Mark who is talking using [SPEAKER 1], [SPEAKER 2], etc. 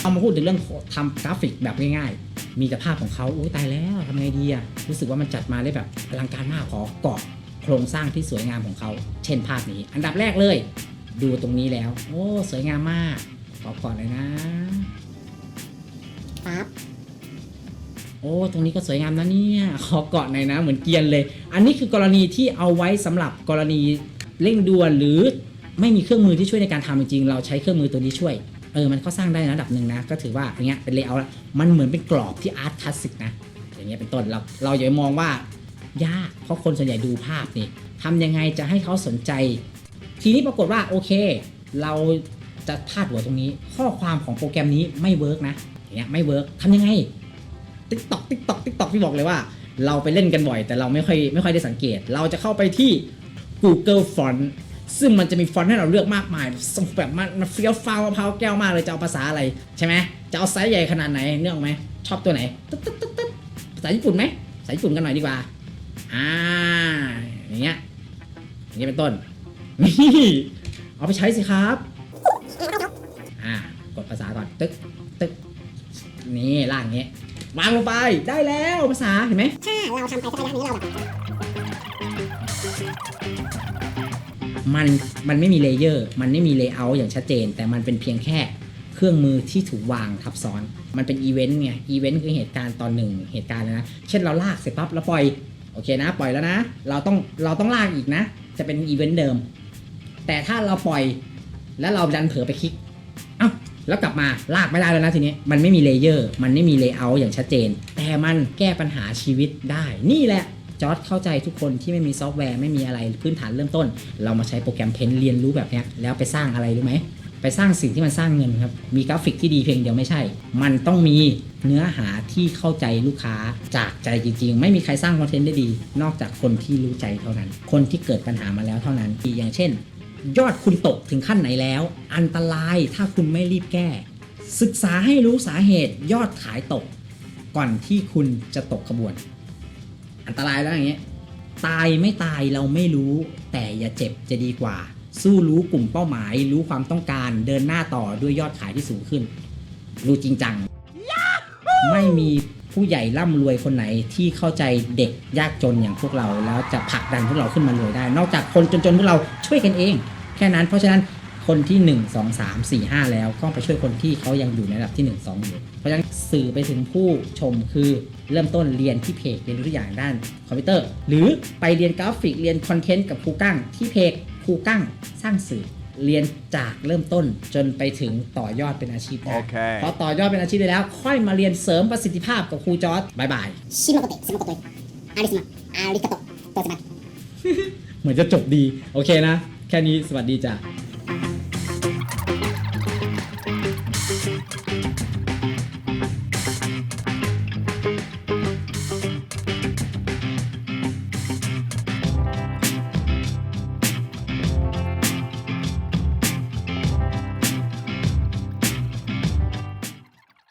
[SPEAKER 1] เอามาพูดถึงเรื่องทำกราฟิกแบบง่ายๆ มีแต่ภาพของเขาอุ้ยตายแล้วทำไงดีอะรู้สึกว่ามันจัดมาได้แบบอลังการมากขอเกาะโครงสร้างที่สวยงามของเขา เช่นภาพนี้ อันดับแรกเลย ดูตรงนี้แล้ว โอ้ สวยงามมาก ขอก่อนเลยนะ
[SPEAKER 2] ปั๊บ
[SPEAKER 1] โอ้ตรงนี้ก็สวยงามนะเนี่ยขอเกาะหน่อยนะ เหมือนเกรียนเลย อันนี้คือกรณีที่เอาไว้สำหรับกรณีเร่งด่วนหรือไม่มีเครื่องมือที่ช่วยในการทำจริงๆเราใช้เครื่องมือตัวนี้ช่วย เออมันก็สร้างได้นระดับหนึ่งนะ ก็ถือว่าอย่างเงี้ยเป็นเลเยอร์มันเหมือนเป็นกรอบที่อาร์ตคลาสสิกนะอย่างเงี้ยเป็นต้นเราเราอย่ามองว่ายากเพราะคนส่วนใหญ่ดูภาพนี่ทำยังไงจะให้เขาสนใจ ทีนี้ปรากฏว่าโอเค เราจะพาดหัวตรงนี้ ข้อความของโปรแกรมนี้ไม่เวิร์กนะอย่างเงี้ยไม่เวิร์กทำยังไงติ๊กตอกติ๊กตอกติ๊กตอกที่บอกเลยว่า เราไปเล่นกันบ่อย แต่เราไม่ค่อยไม่ค่อยได้สังเกต เราจะเข้าไปที่ Google Font ซึ่งมันจะมีฟอนต์ให้เราเลือกมากมายส่งแบบมันมันเฟี้ยวฟ้าวมะพร้าวแก้วมากเลยจะเอาภาษาอะไรใช่ไหมจะเอาไซส์ใหญ่ขนาดไหนเนื้อออกไหมชอบตัวไหนตึ๊ดตึ๊ดตึ๊ดตึ๊ดภาษาญี่ปุ่นไหมภาษาญี่ปุ่นกันหน่อยดีกว่าอ่าอย่างเงี้ยอย่างเงี้ยเป็นต้นนี่เอาไปใช้สิครับอ่ากดภาษาก่อนตึ๊กตึ๊กนี่ล่างเงี้ยวางลงไปได้แล้วภาษาเห็นไหม
[SPEAKER 2] ถ้าเราทำไปสักระยะนี้เราแบบ
[SPEAKER 1] มันมันไม่มีเลเยอร์มันไม่มีเลเยอร์อย่างชัดเจน แต่มันเป็นเพียงแค่เครื่องมือที่ถูกวางทับซ้อน มันเป็นอีเวนต์ไงอีเวนต์คือเหตุการณ์ตอนหนึ่งเหตุการณ์เลยนะ เช่นเราลากเสร็จปั๊บแล้วปล่อยโอเคนะ ปล่อยแล้วนะ เราต้องเราต้องลากอีกนะ จะเป็นอีเวนต์เดิม แต่ถ้าเราปล่อยแล้วเราดันเผลอไปคลิกเอ้าแล้วกลับมาลากไม่ได้แล้วนะทีนี้มันไม่มีเลเยอร์มันไม่มีเลเยอร์อย่างชัดเจน แต่มันแก้ปัญหาชีวิตได้นี่แหละ จอร์ดเข้าใจทุกคนที่ไม่มีซอฟต์แวร์ไม่มีอะไรพื้นฐานเริ่มต้น เรามาใช้โปรแกรมเพนเรียนรู้แบบนี้แล้วไปสร้างอะไรรู้ไหมไปสร้างสิ่งที่มันสร้างเงินครับ มีกราฟิกที่ดีเพียงเดียวไม่ใช่ มันต้องมีเนื้อหาที่เข้าใจลูกค้าจากใจจริง ๆ ไม่มีใครสร้างคอนเทนต์ได้ดี นอกจากคนที่รู้ใจเท่านั้น คนที่เกิดปัญหามาแล้วเท่านั้นอย่างเช่น ยอดคุณตกถึงขั้นไหนแล้ว อันตรายถ้าคุณไม่รีบแก้ ศึกษาให้รู้สาเหตุยอดขายตก ก่อนที่คุณจะตกขบวน อันตรายแล้วอย่างเงี้ยตายไม่ตายเราไม่รู้ แต่อย่าเจ็บจะดีกว่า สู้รู้กลุ่มเป้าหมาย รู้ความต้องการเดินหน้าต่อด้วยยอดขายที่สูงขึ้น รู้จริงจัง ไม่มีผู้ใหญ่ร่ำรวยคนไหนที่เข้าใจเด็กยากจนอย่างพวกเรา แล้วจะผลักดันพวกเราขึ้นมารวยได้ นอกจากคนจนๆพวกเราช่วยกันเอง แค่นั้นเพราะฉะนั้น คนที่ 1 2 3 4 5 แล้วก็ไปช่วยคนที่เขายังอยู่ในระดับที่ 1 2อยู่เพราะฉะนั้นสื่อไปถึงผู้ชมคือเริ่มต้นเรียนที่เพจเรียนรู้ทุกอย่างด้านคอมพิวเตอร์ หรือไปเรียนกราฟิกเรียนคอนเทนต์กับครูกั้งที่เพจครูกั้งสร้างสื่อเรียนจากเริ่มต้นจนไปถึงต่อยอดเป็นอาชีพได้
[SPEAKER 3] โอเค
[SPEAKER 1] พอต่อยอดเป็นอาชีพได้แล้ว ค่อยมาเรียนเสริมประสิทธิภาพกับครูจอร์ดบายบาย
[SPEAKER 2] ชิโนโกเตะชิโนโกเตะอาริสมาอาริกาโตะโตสมา
[SPEAKER 1] เหมือนจะจบดี โอเคนะ แค่นี้สวัสดีจ้ะ